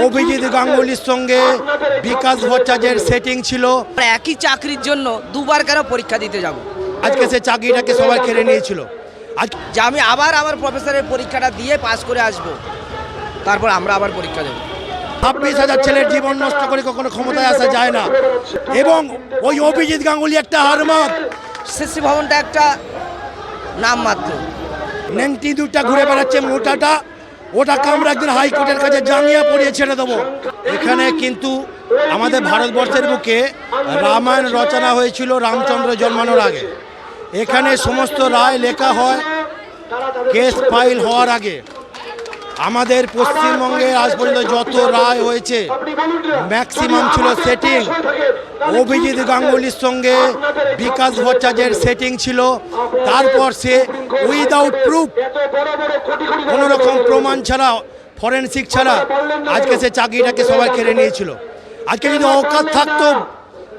অভিজিৎ গাঙ্গুলির সঙ্গে বিকাশ ভট্টাচার্যের সেটিং ছিল। আমরা একই চাকরির জন্য দুবার কেন পরীক্ষা দিতে যাব? আজকে সে চাকরিটাকে সবাই কেড়ে নিয়েছিল। আজ যে আমি আবার আমার প্রফেসরের পরীক্ষাটা দিয়ে পাস করে আসব তারপর আমরা আবার পরীক্ষা দেবো। ছাব্বিশ হাজার ছেলের জীবন নষ্ট করে কখনো ক্ষমতায় আসা যায় না। এবং ওই অভিজিৎ গাঙ্গুলি একটা হারমাত সিসি ভবনটা একটা নাম মাত্র নেংটি দুটা ঘুরে বেড়াচ্ছে মোটাটা। ওটাকে আমরা একদিন হাইকোর্টের কাছে জাঙ্গিয়া পড়িয়ে ছেড়ে দেবো। এখানে কিন্তু আমাদের ভারতবর্ষের বুকে রামায়ণ রচনা হয়েছিল রামচন্দ্র জন্মানোর আগে। এখানে সমস্ত রায় লেখা হয়, কেস ফাইল হওয়ার আগে। আমাদের পশ্চিমবঙ্গে আজ পর্যন্ত যত রায় হয়েছে ম্যাক্সিমাম ছিল সেটিং অভিজিৎ গাঙ্গুলির সঙ্গে বিকাশ ভট্টাচার্যের সেটিং ছিল। তারপর সে উইদাউট প্রুফ কোনো রকম প্রমাণ ছাড়া ফরেনসিক ছাড়া, আজকে সে চাকরিটাকে সবাই কেড়ে নিয়েছিল। আজকে যদি অকাত থাকতো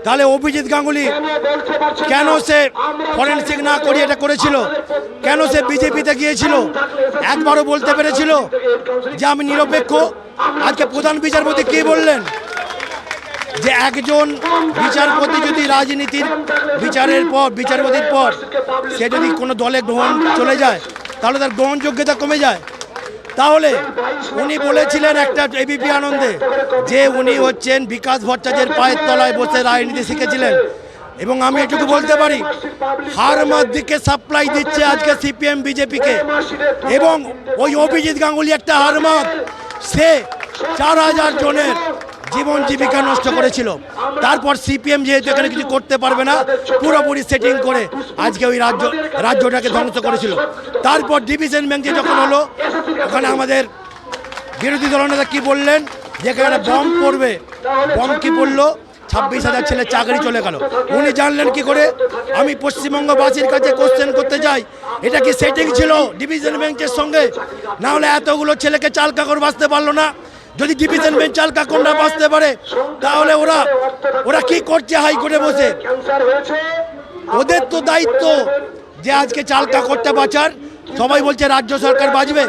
তাহলে অভিজিৎ গাঙ্গুলি, কেন সে ফরেনসিক না করে এটা করেছিল? কেন সে বিজেপিতে গিয়েছিল? একবারও বলতে পেরেছিল যে আমি নিরপেক্ষ? আজকে প্রধান বিচারপতি কি বললেন? যে একজন বিচারপতি যদি রাজনীতির বিচারের পর, বিচারপতির পর সে যদি কোনো দলে গ্রহণ চলে যায়, তাহলে তার গ্রহণযোগ্যতা কমে যায়। তাহলে উনি বলেছিলেন একটা এবিপি আনন্দে যে উনি হচ্ছেন বিকাশ ভট্টাচার্যের পায়ের তলায় বসে রাজনীতি শিখেছিলেন। এবং আমি এটুকু বলতে পারি হারমার দিকে সাপ্লাই দিচ্ছে আজকে সিপিএম বিজেপিকে এবং ওই অভিজিৎ গাঙ্গুলি একটা হারমাত সে চার হাজার জনের জীবন জীবিকা নষ্ট করেছিল। তারপর সিপিএম যেহেতু এখানে কিছু করতে পারবে না, পুরোপুরি সেটিং করে আজকে ওই রাজ্য, রাজ্যটাকে ধ্বংস করেছিল। তারপর ডিভিশন বেঞ্চে যখন হলো, ওখানে আমাদের বিরোধী দলনেতা কি বললেন? যেখানে বম পড়বে। বম কি পড়ল? ছাব্বিশ হাজার ছেলে চাকরি চলে গেল। উনি জানলেন কি করে? আমি পশ্চিমবঙ্গবাসীর কাছে কোশ্চেন করতে যাই এটা কি সেটিং ছিল ডিভিশন বেঞ্চের সঙ্গে? না হলে এতগুলো ছেলেকে চাল কাকর বাঁচতে পারল না। যদি ডিভিশন বেঞ্চ চাল কাকর না বাঁচতে পারে, তাহলে ওরা ওরা কি করছে হাইকোর্টে বসে? ওদের তো দায়িত্ব যে আজকে চাল কাকরটা বাঁচার। সবাই বলছে রাজ্য সরকার বাঁচবে।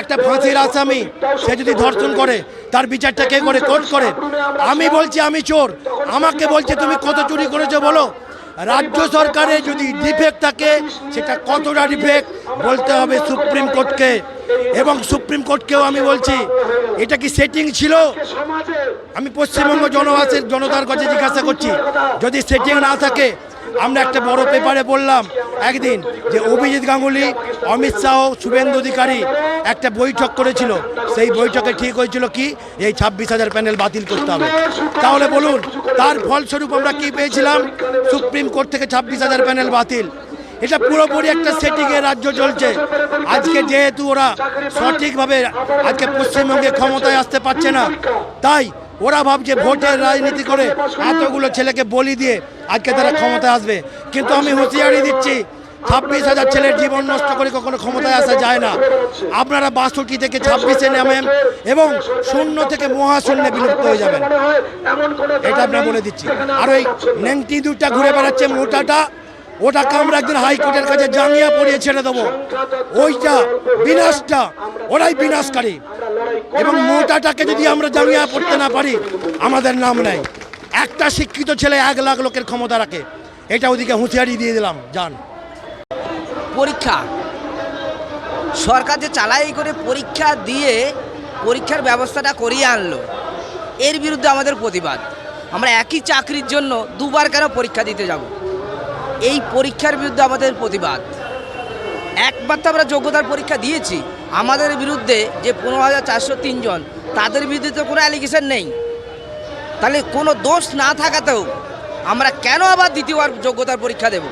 একটা ফাঁসির আসামি, সে যদি ধর্ষণ করে, তার বিচারটা কে করে? কোর্ট করে? আমি বলছি, আমি চোর। আমাকে বলছে, তুমি কত চুরি করেছ বলো? রাজ্য সরকারে যদি ডিফেক্ট থাকে, সেটা কতটা ডিফেক্ট বলতে হবে সুপ্রিম কোর্টকে। এবং সুপ্রিম কোর্টকেও আমি বলছি, এটা কি সেটিং ছিল? আমি পশ্চিমবঙ্গ জনবাসের জনতার কাছে জিজ্ঞাসা করছি, যদি সেটিং না থাকে আমরা একটা বড় পেপারে বললাম একদিন যে অভিজিৎ গাঙ্গুলি, অমিত শাহ, শুভেন্দু অধিকারী একটা বৈঠক করেছিল। সেই বৈঠকে ঠিক হয়েছিল কি? এই ছাব্বিশ হাজার প্যানেল বাতিল করতে হবে। তাহলে বলুন, তার ফলস্বরূপ আমরা কি পেয়েছিলাম? সুপ্রিম কোর্ট থেকে ছাব্বিশ হাজার প্যানেল বাতিল। এটা পুরোপুরি একটা সেটিংয়ে রাজ্য চলছে। আজকে যেহেতু ওরা সঠিকভাবে, আজকে পশ্চিমবঙ্গে ক্ষমতায় আসতে পারছে না, তাই ওরা ভাবছে ভোটের রাজনীতি করে এতগুলো ছেলেকে বলি দিয়ে আজকে তারা ক্ষমতায় আসবে। কিন্তু আমি হুঁশিয়ারি দিচ্ছি ছাব্বিশ হাজার ছেলের জীবন নষ্ট করে কখনো ক্ষমতায় আসা যায় না। আপনারা বাষট্টি থেকে ছাব্বিশে নামেন এবং শূন্য থেকে মহাশূন্যে বিলুপ্ত হয়ে যাবেন। এটা আপনার বলে দিচ্ছি। আর ওই নেংটি দুটা ঘুরে বেড়াচ্ছে মোটাটা ওটাকে আমরা একদিন হাইকোর্টের কাছে জাঙ্গিয়া পড়িয়ে ছেড়ে দেবো। ওইটা বিনাশটা ওরাই বিনাশকারী। এবং মোটাটাকে যদি আমরা জামিয়া পড়তে না পারি আমাদের নাম নেই। একটা শিক্ষিত ছেলে এক লাখ লোকের ক্ষমতা রাখে। এটা ওদিকে হুঁশিয়ারি দিয়ে দিলাম যান। পরীক্ষা। সরকার যে চালাই করে পরীক্ষা দিয়ে পরীক্ষার ব্যবস্থাটা করিয়ে আনলো এর বিরুদ্ধে আমাদের প্রতিবাদ। আমরা একই চাকরির জন্য দুবার কেন পরীক্ষা দিতে যাব? এই পরীক্ষার বিরুদ্ধে আমাদের প্রতিবাদ। একবার তো আমরা যোগ্যতার পরীক্ষা দিয়েছি আমাদের বিরুদ্ধে যে পনেরো হাজার চারশো তিনজন তাদের বিরুদ্ধে তো কোনো অ্যালিগেশন নেই। তাহলে কোনো দোষ না থাকাতেও আমরা কেন আবার দ্বিতীয়বার যোগ্যতার পরীক্ষা দেব?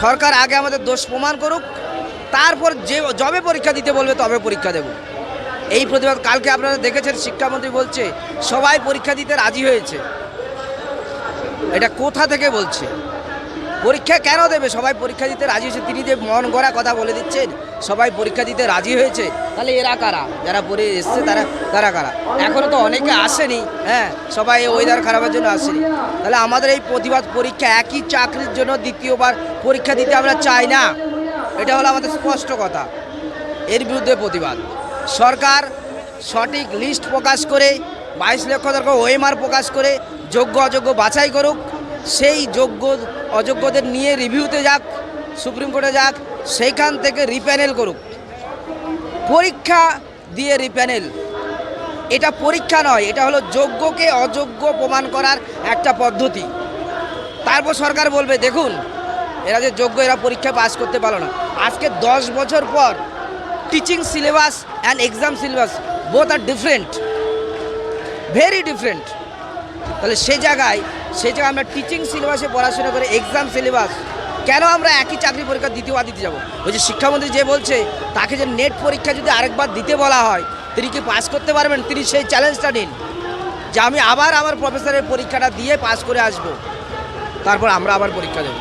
সরকার আগে আমাদের দোষ প্রমাণ করুক, তারপর যে যবে পরীক্ষা দিতে বলবে তবে পরীক্ষা দেব। এই প্রতিবাদ কালকে আপনারা দেখেছেন, শিক্ষামন্ত্রী বলছে, সবাই পরীক্ষা দিতে রাজি হয়েছে। এটা কোথা থেকে বলছে? পরীক্ষা কেন দেবে? সবাই পরীক্ষা দিতে রাজি হয়েছে। তিনি যে মন গড়া কথা বলে দিচ্ছেন, সবাই পরীক্ষা দিতে রাজি হয়েছে। তাহলে এরা কারা? যারা পড়ে এসছে, তারা তারা কারা? এখনও তো অনেকে আসেনি হ্যাঁ? সবাই এই ওয়েদার খারাপের জন্য আসেনি। তাহলে আমাদের এই প্রতিবাদ পরীক্ষা একই চাকরির জন্য দ্বিতীয়বার পরীক্ষা দিতে আমরা চাই না? এটা হলো আমাদের স্পষ্ট কথা। এর বিরুদ্ধে প্রতিবাদ। সরকার সঠিক লিস্ট প্রকাশ করে, বাইশ লক্ষ টাকা ওএমআর প্রকাশ করে যোগ্য অযোগ্য বাছাই করুক সেই যোগ্য, অযোগ্যদের নিয়ে রিভিউতে যাক, সুপ্রিম কোর্টে যাক, সেইখান থেকে রিপ্যানেল করুক। পরীক্ষা দিয়ে রিপ্যানেল। এটা পরীক্ষা নয়, এটা হলো যোগ্যকে অযোগ্য প্রমাণ করার একটা পদ্ধতি। তারপর সরকার বলবে, দেখুন, এরা যে যোগ্য, এরা পরীক্ষা পাস করতে পারল না। আজকে দশ বছর পর teaching syllabus and exam syllabus both are different very different তাহলে সে জায়গায় সে জায়গায় আমরা টিচিং সিলেবাসে পড়াশোনা করে এক্সাম সিলেবাস কেন আমরা একই চাকরি পরীক্ষা দ্বিতীয়বার দিতে যাব? ওই যে শিক্ষামন্ত্রী যে বলছে তাকে যে নেট পরীক্ষা যদি আরেকবার দিতে বলা হয় তিনি কি পাস করতে পারবেন? তিনি সেই চ্যালেঞ্জটা নিন। যে আমি আবার আমার প্রফেসরের পরীক্ষাটা দিয়ে পাস করে আসব। তারপর আমরা আবার পরীক্ষা দেবো।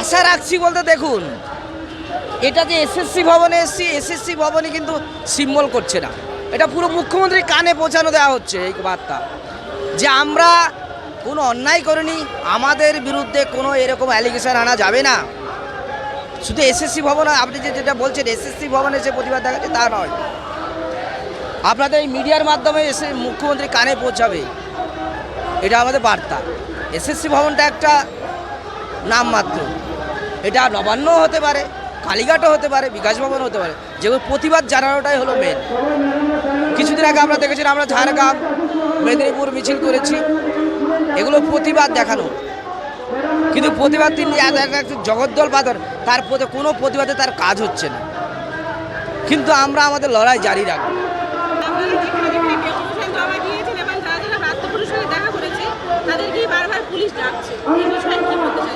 আশা রাখছি বলতে দেখুন এটা যে এসএসসি ভবনে এসছি এসএসসি ভবনে কিন্তু সিম্বল করছে না। এটা পুরো মুখ্যমন্ত্রীর কানে পৌঁছানো দেওয়া হচ্ছে এই বার্তা। যে আমরা কোনো অন্যায় করিনি, আমাদের বিরুদ্ধে কোনো এরকম অ্যালিগেশন আনা যাবে না। শুধু এসএসসি ভবন আপনি যে যেটা বলছেন এসএসসি ভবনে এসে প্রতিবাদ দেখাচ্ছে তা নয়। আপনাদের এই মিডিয়ার মাধ্যমে এসে মুখ্যমন্ত্রী কানে পৌঁছাবে। এটা আমাদের বার্তা। এসএসসি ভবনটা একটা নামমাত্র। এটা নবান্নও হতে পারে। কালীঘাটও হতে পারে বিকাশ ভবন হতে পারে যেগুলো প্রতিবাদ জানানোটাই হলো মেন কিছুদিন আগে আমরা দেখেছিলাম আমরা ঝাড়গ্রাম মেদিনীপুর মিছিল করেছি এগুলো প্রতিবাদ দেখানো। কিন্তু প্রতিবাদ তিনি জগদ্দল পাথর তার প্রতি কোনো প্রতিবাদে তার কাজ হচ্ছে না। কিন্তু আমরা আমাদের লড়াই জারি রাখব।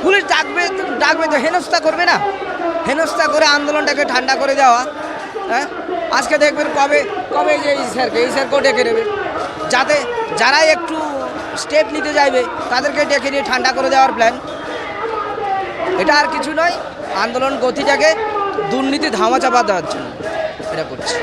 পুলিশ ডাকবে ডাকবে তো হেনস্থা করবে না। হেনস্থা করে আন্দোলনটাকে ঠান্ডা করে দেওয়া হ্যাঁ? আজকে দেখবেন কবে কবে যে এই স্যারকে, এই স্যারকেও ডেকে নেবে। যাতে যারা একটু স্টেপ নিতে যাইবে তাদেরকে ডেকে নিয়ে ঠান্ডা করে দেওয়ার প্ল্যান এটা আর কিছু নয়, আন্দোলন গতিটাকে দুর্নীতি ধামাচাপা দেওয়ার জন্য। এটা করছে।